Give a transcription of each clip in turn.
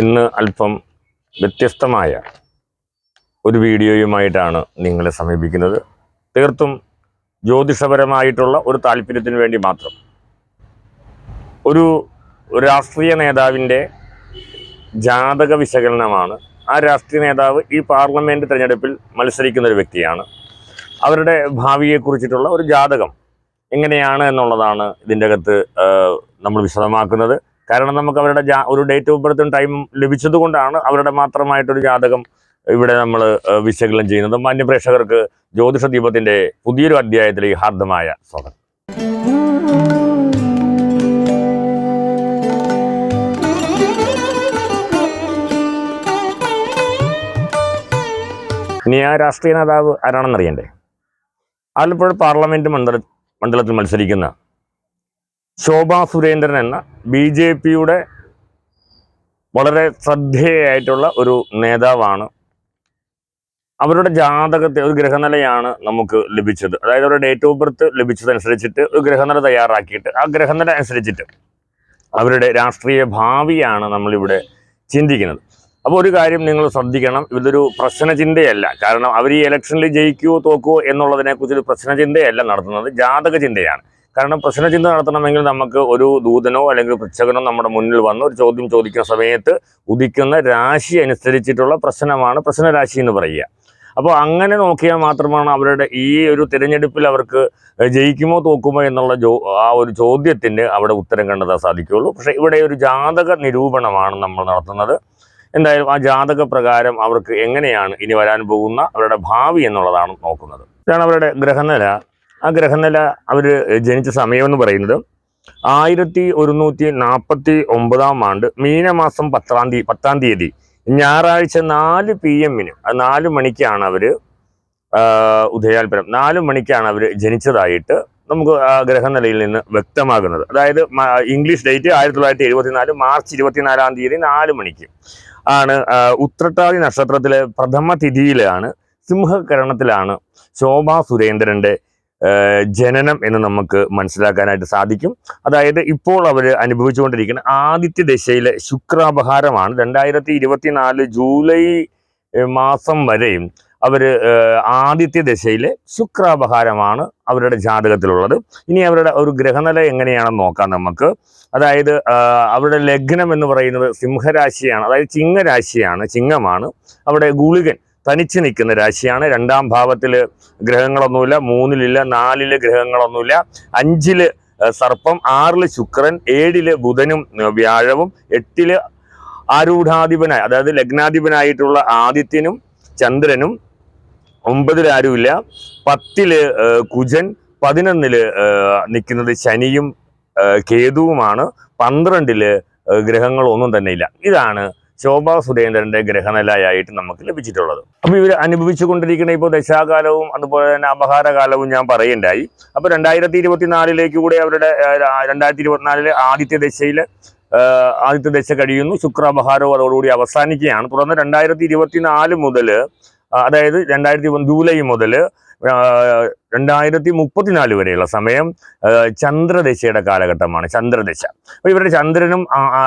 ഇന്ന് അല്പം വ്യത്യസ്തമായ ഒരു വീഡിയോയുമായിട്ടാണ് നിങ്ങളെ സമീപിക്കുന്നത്. തീർത്തും ജ്യോതിഷപരമായിട്ടുള്ള ഒരു താല്പര്യത്തിന് വേണ്ടി മാത്രം. ഒരു രാഷ്ട്രീയ നേതാവിന്റെ ജാതക വിശകലനമാണ്. ആ രാഷ്ട്രീയ നേതാവ് ഈ പാർലമെന്റ് തിരഞ്ഞെടുപ്പിൽ മത്സരിക്കുന്ന ഒരു വ്യക്തിയാണ്. അവരുടെ ഭാവിയെക്കുറിച്ചിട്ടുള്ള ഒരു ജാതകം എങ്ങനെയാണ് എന്നുള്ളതാണ് ഇതിന്റെ അകത്ത് നമ്മൾ വിശദമാക്കുന്നത്. കാരണം നമുക്ക് അവരുടെ ഒരു ഡേറ്റ് ഓഫ് ബർത്തും ടൈമും ലഭിച്ചതുകൊണ്ടാണ് അവരുടെ മാത്രമായിട്ടൊരു ജാതകം ഇവിടെ നമ്മൾ വിശകലനം ചെയ്യുന്നത്. മാന്യപ്രേക്ഷകർക്ക് ജ്യോതിഷ ദീപത്തിന്റെ പുതിയൊരു അധ്യായത്തിലേക്ക് ഹാർദമായ സ്വാഗതം. ഇനി ആ രാഷ്ട്രീയ നേതാവ് ആരാണെന്നറിയണ്ടേ? ആലപ്പുഴ പാർലമെന്റ് മണ്ഡല മണ്ഡലത്തിൽ മത്സരിക്കുന്ന ശോഭാ സുരേന്ദ്രൻ എന്ന ബി ജെ പിയുടെ വളരെ ശ്രദ്ധേയായിട്ടുള്ള ഒരു നേതാവാണ്. അവരുടെ ജാതകത്തെ ഒരു ഗ്രഹനിലയാണ് നമുക്ക് ലഭിച്ചത്. അതായത് അവരുടെ ഡേറ്റ് ഓഫ് ബർത്ത് ലഭിച്ചതനുസരിച്ചിട്ട് ഒരു ഗ്രഹനില തയ്യാറാക്കിയിട്ട് ആ ഗ്രഹനില അനുസരിച്ചിട്ട് അവരുടെ രാഷ്ട്രീയ ഭാവിയാണ് നമ്മളിവിടെ ചിന്തിക്കുന്നത്. അപ്പോൾ ഒരു കാര്യം നിങ്ങൾ ശ്രദ്ധിക്കണം. ഇതൊരു പ്രശ്നചിന്തയല്ല. കാരണം അവർ ഈ ഇലക്ഷനിൽ ജയിക്കുവോ തോക്കുവോ എന്നുള്ളതിനെക്കുറിച്ചൊരു പ്രശ്നചിന്തയല്ല നടത്തുന്നത്. ജാതക ചിന്തയാണ്. കാരണം പ്രശ്നചിന്ത നടത്തണമെങ്കിൽ നമുക്ക് ഒരു ദൂതനോ അല്ലെങ്കിൽ പ്രച്ഛകനോ നമ്മുടെ മുന്നിൽ വന്ന് ഒരു ചോദ്യം ചോദിക്കുന്ന സമയത്ത് ഉദിക്കുന്ന രാശി അനുസരിച്ചിട്ടുള്ള പ്രശ്നമാണ് പ്രശ്നരാശി എന്ന് പറയുക. അപ്പോൾ അങ്ങനെ നോക്കിയാൽ മാത്രമാണ് അവരുടെ ഈ ഒരു തിരഞ്ഞെടുപ്പിൽ അവർക്ക് ജയിക്കുമോ തോക്കുമോ എന്നുള്ള ജോ ആ ഒരു ചോദ്യത്തിന് അവിടെ ഉത്തരം കണ്ടെത്താൻ സാധിക്കുകയുള്ളൂ. പക്ഷേ ഇവിടെ ഒരു ജാതക നിരൂപണമാണ് നമ്മൾ നടത്തുന്നത്. എന്തായാലും ആ ജാതക പ്രകാരം അവർക്ക് എങ്ങനെയാണ് ഇനി വരാൻ പോകുന്ന അവരുടെ ഭാവി എന്നുള്ളതാണ് നോക്കുന്നത്. ഇതാണ് അവരുടെ ഗ്രഹനില. ആ ഗ്രഹനില അവർ ജനിച്ച സമയം എന്ന് പറയുന്നത് ആയിരത്തി ഒരുന്നൂറ്റി നാൽപ്പത്തി ഒമ്പതാം ആണ്ട് മീനമാസം പത്താം തീയതി പത്താം തീയതി. ഞായറാഴ്ച നാല് പി എമ്മിന് നാല് മണിക്കാണ് അവർ ഉദയാൽപരം നാല് മണിക്കാണ് അവർ ജനിച്ചതായിട്ട് നമുക്ക് ഗ്രഹനിലയിൽ നിന്ന് വ്യക്തമാകുന്നത്. അതായത് ഇംഗ്ലീഷ് ഡേറ്റ് ആയിരത്തി തൊള്ളായിരത്തി എഴുപത്തിനാല് മാർച്ച് ഇരുപത്തിനാലാം തീയതി നാല് മണിക്ക് ആണ് ഉത്രട്ടാതി നക്ഷത്രത്തിലെ പ്രഥമ തിഥിയിലാണ് സിംഹകരണത്തിലാണ് ശോഭാ സുരേന്ദ്രന്റെ ആ, ജനനം എന്ന് നമുക്ക് മനസ്സിലാക്കാനായിട്ട് സാധിക്കും. അതായത് ഇപ്പോൾ അവർ അനുഭവിച്ചുകൊണ്ടിരിക്കുന്ന ആദിത്യ ദശയിലെ ശുക്രാപഹാരമാണ്. രണ്ടായിരത്തി ഇരുപത്തിനാല് ജൂലൈ മാസം വരെയും അവർ ആദിത്യ ദശയിലെ ശുക്രാപഹാരമാണ് അവരുടെ ജാതകത്തിലുള്ളത്. ഇനി അവരുടെ ഒരു ഗ്രഹനില എങ്ങനെയാണെന്ന് നോക്കാം നമുക്ക്. അതായത് അവരുടെ ലഗ്നം എന്ന് പറയുന്നത് സിംഹരാശിയാണ്. അതായത് ചിങ്ങരാശിയാണ് ചിങ്ങമാണ്. അവിടെ ഗുളികൻ തനിച്ച് നിൽക്കുന്ന രാശിയാണ്. രണ്ടാം ഭാവത്തിൽ ഗ്രഹങ്ങളൊന്നുമില്ല. മൂന്നിലില്ല നാലിൽ ഗ്രഹങ്ങളൊന്നുമില്ല. അഞ്ചിൽ സർപ്പം ആറിൽ ശുക്രൻ ഏഴിൽ ബുധനും വ്യാഴവും എട്ടിൽ ആരൂഢാധിപനായി അതായത് ലഗ്നാധിപനായിട്ടുള്ള ആദിത്യനും ചന്ദ്രനും ഒമ്പതിൽ ആരുമില്ല. പത്തിൽ കുജൻ പതിനൊന്നിൽ നിൽക്കുന്നത് ശനിയും കേതുവുമാണ്. പന്ത്രണ്ടിൽ ഗ്രഹങ്ങളൊന്നും തന്നെ ഇല്ല ഇതാണ് ശോഭാ സുരേന്ദ്രന്റെ ഗ്രഹനിലയായിട്ട് നമുക്ക് ലഭിച്ചിട്ടുള്ളത്. അപ്പോൾ ഇവർ അനുഭവിച്ചു കൊണ്ടിരിക്കുന്ന ഇപ്പോൾ ദശാകാലവും അതുപോലെ തന്നെ അപഹാരകാലവും ഞാൻ പറയുണ്ടായി അപ്പോൾ രണ്ടായിരത്തി ഇരുപത്തിനാലിലേക്ക് കൂടെ അവരുടെ രണ്ടായിരത്തി ഇരുപത്തിനാലിലെ ആദിത്യ ദശയിൽ ആദ്യത്തെ ദശ കഴിയുന്നു. ശുക്രാപഹാരവും അതോടുകൂടി അവസാനിക്കുകയാണ്. തുടർന്ന് രണ്ടായിരത്തി ഇരുപത്തിനാല് മുതൽ അതായത് രണ്ടായിരത്തി ജൂലൈ മുതൽ രണ്ടായിരത്തി മുപ്പത്തിനാല് വരെയുള്ള സമയം ചന്ദ്രദശയുടെ കാലഘട്ടമാണ് ചന്ദ്രദശ. അപ്പൊ ഇവരുടെ ചന്ദ്രനും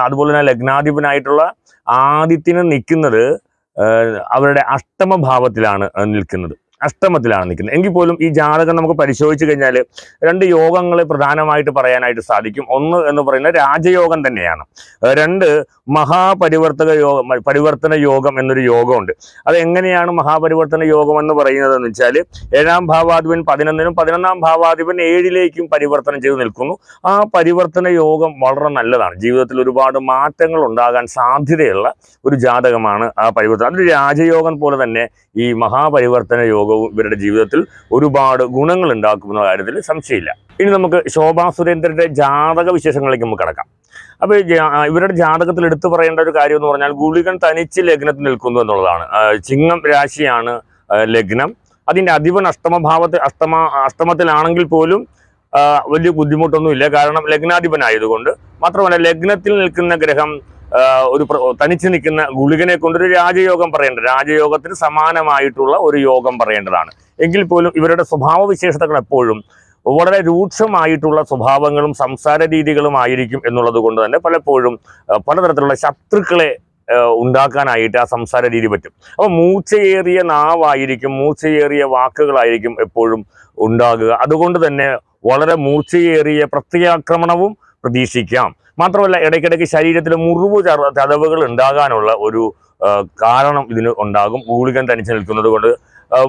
അതുപോലെ തന്നെ ലഗ്നാധിപനായിട്ടുള്ള ആദിത്യനും നിൽക്കുന്നത് അവരുടെ അഷ്ടമഭാവത്തിലാണ് നിൽക്കുന്നത്. അഷ്ടമത്തിലാണ് നിൽക്കുന്നത്. എങ്കിൽ പോലും ഈ ജാതകം നമുക്ക് പരിശോധിച്ചു കഴിഞ്ഞാൽ രണ്ട് യോഗങ്ങൾ പ്രധാനമായിട്ട് പറയാനായിട്ട് സാധിക്കും. ഒന്ന് എന്ന് പറയുന്നത് രാജയോഗം തന്നെയാണ്. രണ്ട് മഹാപരിവർത്തക യോഗം പരിവർത്തന യോഗം എന്നൊരു യോഗമുണ്ട്. അത് എങ്ങനെയാണ് മഹാപരിവർത്തന യോഗം എന്ന് പറയുന്നത് എന്ന് വെച്ചാൽ ഏഴാം ഭാവാധിപൻ പതിനൊന്നിനും പതിനൊന്നാം ഭാവാധിപൻ ഏഴിലേക്കും പരിവർത്തനം ചെയ്ത് നിൽക്കുന്നു. ആ പരിവർത്തന യോഗം വളരെ നല്ലതാണ്. ജീവിതത്തിൽ ഒരുപാട് മാറ്റങ്ങൾ ഉണ്ടാകാൻ സാധ്യതയുള്ള ഒരു ജാതകമാണ് ആ പരിവർത്തനം. അതൊരു രാജയോഗം പോലെ തന്നെ ഈ മഹാപരിവർത്തന യോഗവും ഇവരുടെ ജീവിതത്തിൽ ഒരുപാട് ഗുണങ്ങൾ ഉണ്ടാക്കുമെന്ന കാര്യത്തിൽ സംശയമില്ല. ഇനി നമുക്ക് ശോഭാ സുരേന്ദ്രന്റെ ജാതക വിശേഷങ്ങളിലേക്ക് നമുക്ക് കിടക്കാം. അപ്പോൾ ഇവരുടെ ജാതകത്തിൽ എടുത്തു പറയേണ്ട ഒരു കാര്യം എന്ന് പറഞ്ഞാൽ ഗുളികൻ തനിച്ച് ലഗ്നത്തിൽ നിൽക്കുന്നു എന്നുള്ളതാണ്. ചിങ്ങം രാശിയാണ് ലഗ്നം. അതിന്റെ അധിപൻ അഷ്ടമഭാവത്തിൽ അഷ്ടമ അഷ്ടമത്തിലാണെങ്കിൽ പോലും വലിയ ബുദ്ധിമുട്ടൊന്നുമില്ല. കാരണം ലഗ്നാധിപനായതുകൊണ്ട് മാത്രമല്ല ലഗ്നത്തിൽ നിൽക്കുന്ന ഗ്രഹം ഒരു തനിച്ച് നിൽക്കുന്ന ഗുളികനെ കൊണ്ടൊരു രാജയോഗം പറയേണ്ടത്. രാജയോഗത്തിന് സമാനമായിട്ടുള്ള ഒരു യോഗം പറയേണ്ടതാണ്. എങ്കിൽ പോലും ഇവരുടെ സ്വഭാവ വിശേഷതകൾ എപ്പോഴും വളരെ രൂക്ഷമായിട്ടുള്ള സ്വഭാവങ്ങളും സംസാര രീതികളും ആയിരിക്കും എന്നുള്ളത് കൊണ്ട് തന്നെ പലപ്പോഴും പലതരത്തിലുള്ള ശത്രുക്കളെ ഉണ്ടാക്കാനായിട്ട് ആ സംസാര രീതി പറ്റും. അപ്പോൾ മൂർച്ചയേറിയ നാവായിരിക്കും മൂർച്ചയേറിയ വാക്കുകളായിരിക്കും എപ്പോഴും ഉണ്ടാകുക. അതുകൊണ്ട് തന്നെ വളരെ മൂർച്ചയേറിയ പ്രത്യാക്രമണവും പ്രതീക്ഷിക്കാം. മാത്രമല്ല ഇടയ്ക്കിടയ്ക്ക് ശരീരത്തിൽ മുറിവ് ചത- ചതവുകൾ ഉണ്ടാകാനുള്ള ഒരു കാരണം ഇതിന് ഉണ്ടാകും. ഗൂളികൻ തനിച്ച് നിൽക്കുന്നത് കൊണ്ട്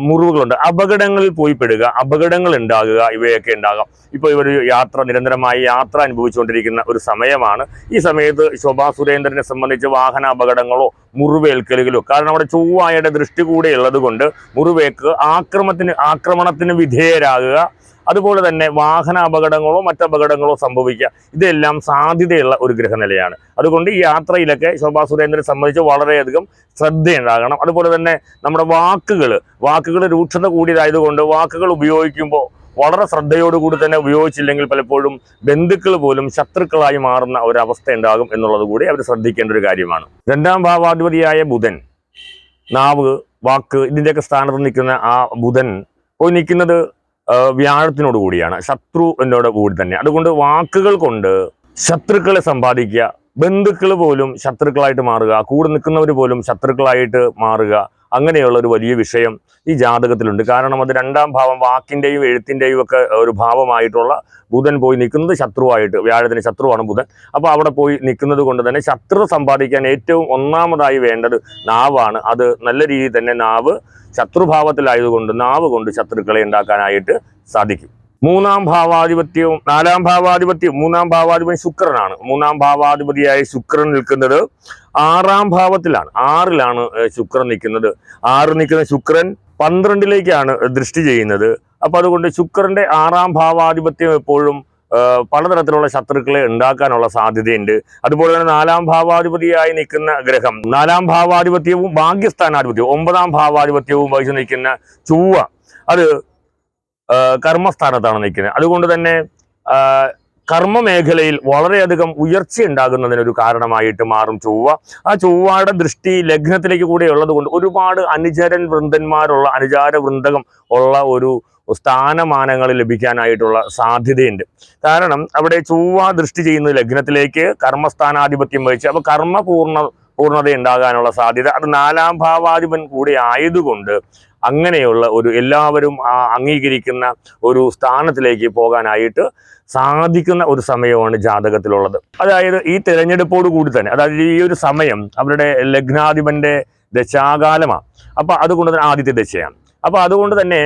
മുറിവുകളുണ്ട്. അപകടങ്ങളിൽ പോയി പെടുക അപകടങ്ങൾ ഉണ്ടാകുക ഇവയൊക്കെ ഉണ്ടാകാം. ഇപ്പോൾ ഇവർ യാത്ര നിരന്തരമായി യാത്ര അനുഭവിച്ചുകൊണ്ടിരിക്കുന്ന ഒരു സമയമാണ്. ഈ സമയത്ത് ശോഭാ സുരേന്ദ്രനെ സംബന്ധിച്ച് വാഹന അപകടങ്ങളോ മുറിവേൽക്കലുകളോ. കാരണം അവിടെ ചൊവ്വായുടെ ദൃഷ്ടി കൂടെ ഉള്ളത് കൊണ്ട് മുറിവേക്ക് ആക്രമത്തിന് ആക്രമണത്തിന് വിധേയരാകുക അതുപോലെ തന്നെ വാഹന അപകടങ്ങളോ മറ്റപകടങ്ങളോ സംഭവിക്കുക ഇതെല്ലാം സാധ്യതയുള്ള ഒരു ഗ്രഹനിലയാണ്. അതുകൊണ്ട് ഈ യാത്രയിലൊക്കെ ശോഭാ സുരേന്ദ്രനെ സംബന്ധിച്ച് വളരെയധികം ശ്രദ്ധയുണ്ടാകണം. അതുപോലെ തന്നെ നമ്മുടെ വാക്കുകൾ വാക്കുകൾ രൂക്ഷത കൂടിയതായതുകൊണ്ട് വാക്കുകൾ ഉപയോഗിക്കുമ്പോൾ വളരെ ശ്രദ്ധയോടുകൂടി തന്നെ ഉപയോഗിച്ചില്ലെങ്കിൽ പലപ്പോഴും ബന്ധുക്കൾ പോലും ശത്രുക്കളായി മാറുന്ന ഒരവസ്ഥ ഉണ്ടാകും എന്നുള്ളത് കൂടി അവർ ശ്രദ്ധിക്കേണ്ട ഒരു കാര്യമാണ്. രണ്ടാം ഭാവാധിപതിയായ ബുധൻ നാവ് വാക്ക് ഇതിന്റെയൊക്കെ സ്ഥാനത്ത് നിൽക്കുന്ന ആ ബുധൻ പോയി നിൽക്കുന്നത് വ്യാഴത്തിനോട് കൂടിയാണ് ശത്രു എന്നോട് കൂടി തന്നെ. അതുകൊണ്ട് വാക്കുകൾ കൊണ്ട് ശത്രുക്കളെ സമ്പാദിക്കുക ബന്ധുക്കൾ പോലും ശത്രുക്കളായിട്ട് മാറുക കൂടെ നിൽക്കുന്നവർ പോലും ശത്രുക്കളായിട്ട് മാറുക അങ്ങനെയുള്ള ഒരു വലിയ വിഷയം ഈ ജാതകത്തിലുണ്ട്. കാരണം അത് രണ്ടാം ഭാവം വാക്കിന്റെയും എഴുത്തിന്റെയും ഒക്കെ ഒരു ഭാവമായിട്ടുള്ള ബുധൻ പോയി നിൽക്കുന്നത് ശത്രുവായിട്ട് വ്യാഴത്തിന് ശത്രുവാണ് ബുധൻ. അപ്പോൾ അവിടെ പോയി നിൽക്കുന്നത് കൊണ്ട് തന്നെ ശത്രു സമ്പാദിക്കാൻ ഏറ്റവും ഒന്നാമതായി വേണ്ടത് നാവാണ്. അത് നല്ല രീതിയിൽ തന്നെ നാവ് ശത്രുഭാവത്തിലായതുകൊണ്ട് നാവ് കൊണ്ട് ശത്രുക്കളെ ഉണ്ടാക്കാനായിട്ട് സാധിക്കും. മൂന്നാം ഭാവാധിപത്യവും നാലാം ഭാവാധിപത്യം മൂന്നാം ഭാവാധിപതി ശുക്രനാണ്. മൂന്നാം ഭാവാധിപതിയായ ശുക്രൻ നിൽക്കുന്നത് ആറാം ഭാവത്തിലാണ്. ആറിലാണ് ശുക്രൻ നിൽക്കുന്നത്. ആറ് നിൽക്കുന്ന ശുക്രൻ പന്ത്രണ്ടിലേക്കാണ് ദൃഷ്ടി ചെയ്യുന്നത്. അപ്പൊ അതുകൊണ്ട് ശുക്രന്റെ ആറാം ഭാവാധിപത്യം എപ്പോഴും പലതരത്തിലുള്ള ശത്രുക്കളെ ഉണ്ടാക്കാനുള്ള സാധ്യതയുണ്ട്. അതുപോലെ തന്നെ നാലാം ഭാവാധിപതിയായി നിൽക്കുന്ന ഗ്രഹം നാലാം ഭാവാധിപത്യവും ഭാഗ്യസ്ഥാനാധിപത്യവും ഒമ്പതാം ഭാവാധിപത്യവും വഹിച്ചു നിൽക്കുന്ന ചൊവ്വ അത് കർമ്മസ്ഥാനത്താണ് നിൽക്കുന്നത്. അതുകൊണ്ട് തന്നെ കർമ്മ മേഖലയിൽ വളരെയധികം ഉയർച്ച ഉണ്ടാകുന്നതിനൊരു കാരണമായിട്ട് മാറും ചൊവ്വ. ആ ചൊവ്വയുടെ ദൃഷ്ടി ലഗ്നത്തിലേക്ക് കൂടെ ഉള്ളത് കൊണ്ട് ഒരുപാട് അനുചരൻ വൃന്ദന്മാരുള്ള അനുചാര വൃന്ദകം ഉള്ള ഒരു സ്ഥാനമാനങ്ങൾ ലഭിക്കാനായിട്ടുള്ള സാധ്യതയുണ്ട്. കാരണം അവിടെ ചൊവ്വ ദൃഷ്ടി ചെയ്യുന്നത് ലഗ്നത്തിലേക്ക് കർമ്മസ്ഥാനാധിപത്യം വഹിച്ച് അപ്പോൾ കർമ്മപൂർണ പൂർണത ഉണ്ടാകാനുള്ള സാധ്യത. അത് നാലാം ഭാവാധിപൻ കൂടി ആയതുകൊണ്ട് അങ്ങനെയുള്ള ഒരു എല്ലാവരും അംഗീകരിക്കുന്ന ഒരു സ്ഥാനത്തിലേക്ക് പോകാനായിട്ട് സാധിക്കുന്ന ഒരു സമയമാണ് ജാതകത്തിലുള്ളത്. അതായത് ഈ തിരഞ്ഞെടുപ്പോട് കൂടി തന്നെ അതായത് ഈ ഒരു സമയം അവരുടെ ലഗ്നാധിപന്റെ ദശാകാലമാണ്. അപ്പൊ അതുകൊണ്ട് തന്നെ ആദ്യത്തെ ദശയാണ്. അപ്പൊ അതുകൊണ്ട് തന്നെ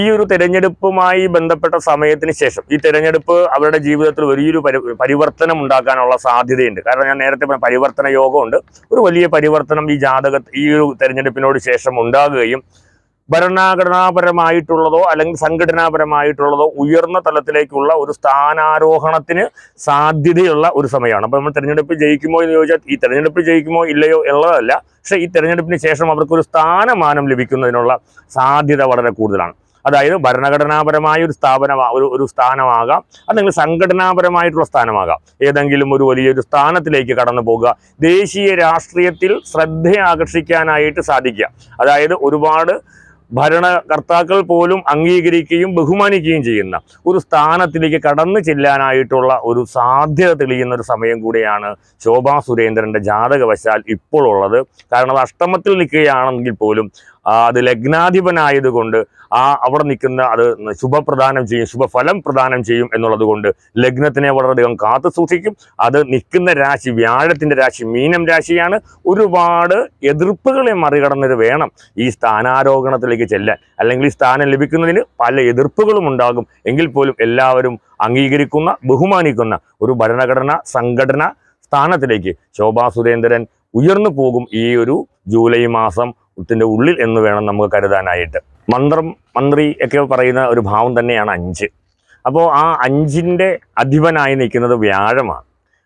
ഈ ഒരു തിരഞ്ഞെടുപ്പുമായി ബന്ധപ്പെട്ട സമയത്തിന് ശേഷം ഈ തിരഞ്ഞെടുപ്പ് അവരുടെ ജീവിതത്തിൽ വലിയൊരു പരിവർത്തനം ഉണ്ടാക്കാനുള്ള സാധ്യതയുണ്ട്. കാരണം ഞാൻ നേരത്തെ പറഞ്ഞ പരിവർത്തന യോഗമുണ്ട്. ഒരു വലിയ പരിവർത്തനം ഈ ജാതക ഈ ഒരു തിരഞ്ഞെടുപ്പിനോട് ശേഷം ഉണ്ടാകുകയും ഭരണഘടനാപരമായിട്ടുള്ളതോ അല്ലെങ്കിൽ സംഘടനാപരമായിട്ടുള്ളതോ ഉയർന്ന തലത്തിലേക്കുള്ള ഒരു സ്ഥാനാരോഹണത്തിന് സാധ്യതയുള്ള ഒരു സമയമാണ്. അപ്പോൾ നമ്മൾ തെരഞ്ഞെടുപ്പ് ജയിക്കുമോ എന്ന് ചോദിച്ചാൽ ഈ തെരഞ്ഞെടുപ്പ് ജയിക്കുമോ ഇല്ലയോ എന്നുള്ളതല്ല. പക്ഷേ ഈ തെരഞ്ഞെടുപ്പിന് ശേഷം അവർക്കൊരു സ്ഥാനമാനം ലഭിക്കുന്നതിനുള്ള സാധ്യത വളരെ കൂടുതലാണ്. അതായത് ഭരണഘടനാപരമായ ഒരു സ്ഥാപനം ഒരു ഒരു സ്ഥാനമാകാം. അല്ലെങ്കിൽ സംഘടനാപരമായിട്ടുള്ള സ്ഥാനമാകാം. ഏതെങ്കിലും ഒരു വലിയൊരു സ്ഥാനത്തിലേക്ക് കടന്നു പോകുക. ദേശീയ രാഷ്ട്രീയത്തിൽ ശ്രദ്ധയാകർഷിക്കാനായിട്ട് സാധിക്കുക. അതായത് ഒരുപാട് ഭരണകർത്താക്കൾ പോലും അംഗീകരിക്കുകയും ബഹുമാനിക്കുകയും ചെയ്യുന്ന ഒരു സ്ഥാനത്തിലേക്ക് കടന്നു ചെല്ലാനായിട്ടുള്ള ഒരു സാധ്യത തെളിയുന്ന ഒരു സമയം കൂടിയാണ് ശോഭാ സുരേന്ദ്രന്റെ ജാതകവശാൽ ഇപ്പോൾ ഉള്ളത്. കാരണം അത് അഷ്ടമത്തിൽ നിൽക്കുകയാണെങ്കിൽ പോലും അത് ലഗ്നാധിപനായതുകൊണ്ട് ആ അവിടെ നിൽക്കുന്ന അത് ശുഭപ്രദാനം ചെയ്യും ശുഭഫലം പ്രദാനം ചെയ്യും എന്നുള്ളത് കൊണ്ട് ലഗ്നത്തിനെ വളരെയധികം കാത്തു സൂക്ഷിക്കും. അത് നിൽക്കുന്ന രാശി വ്യാഴത്തിന്റെ രാശി മീനം രാശിയാണ്. ഒരുപാട് എതിർപ്പുകളെ മറികടന്നത് വേണം ഈ സ്ഥാനാരോഹണത്തിലേക്ക് ചെല്ലാൻ. അല്ലെങ്കിൽ ഈ സ്ഥാനം ലഭിക്കുന്നതിന് പല എതിർപ്പുകളും ഉണ്ടാകും. എങ്കിൽ പോലും എല്ലാവരും അംഗീകരിക്കുന്ന ബഹുമാനിക്കുന്ന ഒരു ഭരണഘടന സംഘടന സ്ഥാനത്തിലേക്ക് ശോഭാ സുരേന്ദ്രൻ ഉയർന്നു പോകും ഈ ഒരു ജൂലൈ മാസം. ത്തിന്റെ ഉള്ളിൽ എന്ന് വേണം നമുക്ക് കരുതാനായിട്ട്. മന്ത്രം മന്ത്രി ഒക്കെ പറയുന്ന ഒരു ഭാവം തന്നെയാണ് അഞ്ച്. അപ്പോൾ ആ അഞ്ചിന്റെ അധിപനായി നിൽക്കുന്നത് വ്യാഴമാണ്.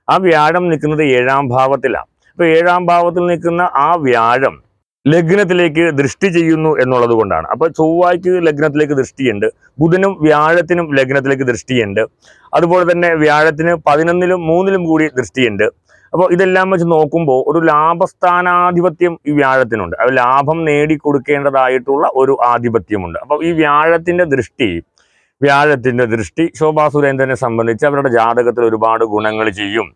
ആ വ്യാഴം നിൽക്കുന്നത് ഏഴാം ഭാവത്തിലാണ്. അപ്പോൾ ഏഴാം ഭാവത്തിൽ നിൽക്കുന്ന ആ വ്യാഴം ലഗ്നത്തിലേക്ക് ദൃഷ്ടി ചെയ്യുന്നു എന്നുള്ളത് കൊണ്ടാണ്. അപ്പോൾ ചൊവ്വായ്ക്ക് ലഗ്നത്തിലേക്ക് ദൃഷ്ടിയുണ്ട്. ബുധനും വ്യാഴത്തിനും ലഗ്നത്തിലേക്ക് ദൃഷ്ടിയുണ്ട്. അതുപോലെ തന്നെ വ്യാഴത്തിന് പതിനൊന്നിലും മൂന്നിലും കൂടി ദൃഷ്ടിയുണ്ട്. അപ്പോൾ ഇതെല്ലാം വെച്ച് നോക്കുമ്പോൾ ഒരു ലാഭസ്ഥാനാധിപത്യം ഈ വ്യാഴത്തിനുണ്ട്. അത് ലാഭം നേടിക്കൊടുക്കേണ്ടതായിട്ടുള്ള ഒരു ആധിപത്യമുണ്ട്. അപ്പോൾ ഈ വ്യാഴത്തിന്റെ ദൃഷ്ടി വ്യാഴത്തിന്റെ ദൃഷ്ടി ശോഭാ സുരേന്ദ്രനെ സംബന്ധിച്ച് അവരുടെ ജാതകത്തിൽ ഒരുപാട് ഗുണങ്ങൾ ചെയ്യും.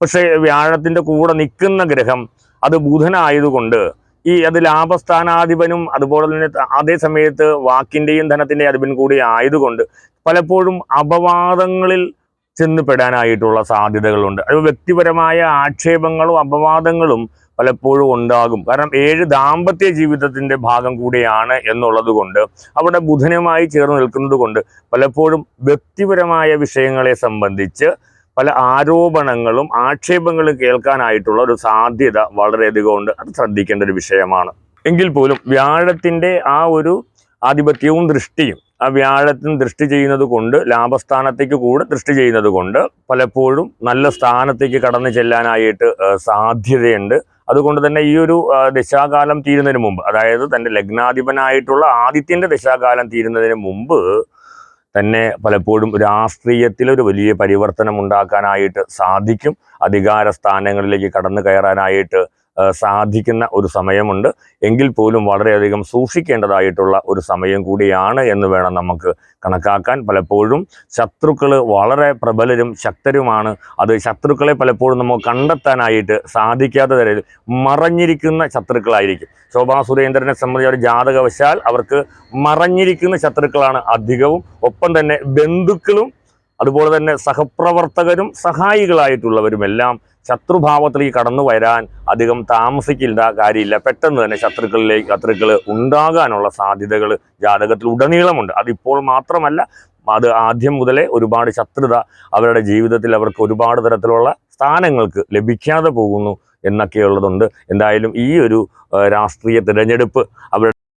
പക്ഷേ വ്യാഴത്തിന്റെ കൂടെ നിൽക്കുന്ന ഗ്രഹം അത് ബുധനായതുകൊണ്ട് ഈ അത് ലാഭസ്ഥാനാധിപനും അതുപോലെ തന്നെ അതേ സമയത്ത് വാക്കിന്റെയും ധനത്തിന്റെയും അധിപൻ കൂടി ആയതുകൊണ്ട് പലപ്പോഴും അപവാദങ്ങളിൽ ചെന്ന് പെടാനായിട്ടുള്ള സാധ്യതകളുണ്ട്. അത് വ്യക്തിപരമായ ആക്ഷേപങ്ങളും അപവാദങ്ങളും പലപ്പോഴും ഉണ്ടാകും. കാരണം ഏഴ് ദാമ്പത്യ ജീവിതത്തിന്റെ ഭാഗം കൂടിയാണ് എന്നുള്ളത് കൊണ്ട് അവിടെ ബുധനുമായി ചേർന്ന് നിൽക്കുന്നത് കൊണ്ട് പലപ്പോഴും വ്യക്തിപരമായ വിഷയങ്ങളെ സംബന്ധിച്ച് പല ആരോപണങ്ങളും ആക്ഷേപങ്ങളും കേൾക്കാനായിട്ടുള്ള ഒരു സാധ്യത വളരെയധികം ഉണ്ട്. അത് ശ്രദ്ധിക്കേണ്ട ഒരു വിഷയമാണ്. എങ്കിൽ പോലും വ്യാഴത്തിന്റെ ആ ഒരു ആധിപത്യവും ദൃഷ്ടിയും ആ വ്യാഴത്തിന് ദൃഷ്ടി ചെയ്യുന്നത് കൊണ്ട് ലാഭസ്ഥാനത്തേക്ക് കൂടെ ദൃഷ്ടി ചെയ്യുന്നത് കൊണ്ട് പലപ്പോഴും നല്ല സ്ഥാനത്തേക്ക് കടന്നു ചെല്ലാനായിട്ട് സാധ്യതയുണ്ട്. അതുകൊണ്ട് തന്നെ ഈ ഒരു ദശാകാലം തീരുന്നതിന് മുമ്പ് അതായത് തന്റെ ലഗ്നാധിപനായിട്ടുള്ള ആദിത്യന്റെ ദശാകാലം തീരുന്നതിന് മുമ്പ് തന്നെ പലപ്പോഴും രാഷ്ട്രീയത്തിൽ ഒരു വലിയ പരിവർത്തനം ഉണ്ടാക്കാനായിട്ട് സാധിക്കും. അധികാര സ്ഥാനങ്ങളിലേക്ക് കടന്നു കയറാനായിട്ട് സാധിക്കുന്ന ഒരു സമയമുണ്ട്. എങ്കിൽ പോലും വളരെയധികം സൂക്ഷിക്കേണ്ടതായിട്ടുള്ള ഒരു സമയം കൂടിയാണ് എന്ന് വേണം നമുക്ക് കണക്കാക്കാൻ. പലപ്പോഴും ശത്രുക്കൾ വളരെ പ്രബലരും ശക്തരുമാണ്. അത് ശത്രുക്കളെ പലപ്പോഴും നമുക്ക് കണ്ടെത്താനായിട്ട് സാധിക്കാത്ത തരത്തിൽ മറഞ്ഞിരിക്കുന്ന ശത്രുക്കളായിരിക്കും. ശോഭാ സുരേന്ദ്രനെ സംബന്ധിച്ച ഒരു ജാതകവശാൽ അവർക്ക് മറഞ്ഞിരിക്കുന്ന ശത്രുക്കളാണ് അധികവും. ഒപ്പം തന്നെ ബന്ധുക്കളും അതുപോലെ തന്നെ സഹപ്രവർത്തകരും സഹായികളായിട്ടുള്ളവരുമെല്ലാം ശത്രുഭാവത്തിലേക്ക് കടന്നു വരാൻ അധികം താമസിക്കില്ല കാര്യമില്ല. പെട്ടെന്ന് തന്നെ ശത്രുക്കളിലേക്ക് ശത്രുക്കൾ ഉണ്ടാകാനുള്ള സാധ്യതകൾ ജാതകത്തിൽ ഉടനീളമുണ്ട്. അതിപ്പോൾ മാത്രമല്ല അത് ആദ്യം മുതലേ ഒരുപാട് ശത്രുത അവരുടെ ജീവിതത്തിൽ അവർക്ക് ഒരുപാട് തരത്തിലുള്ള സ്ഥാനങ്ങൾക്ക് ലഭിക്കാതെ പോകുന്നു എന്നൊക്കെയുള്ളതുണ്ട്. എന്തായാലും ഈ ഒരു രാഷ്ട്രീയ തിരഞ്ഞെടുപ്പ് അവരുടെ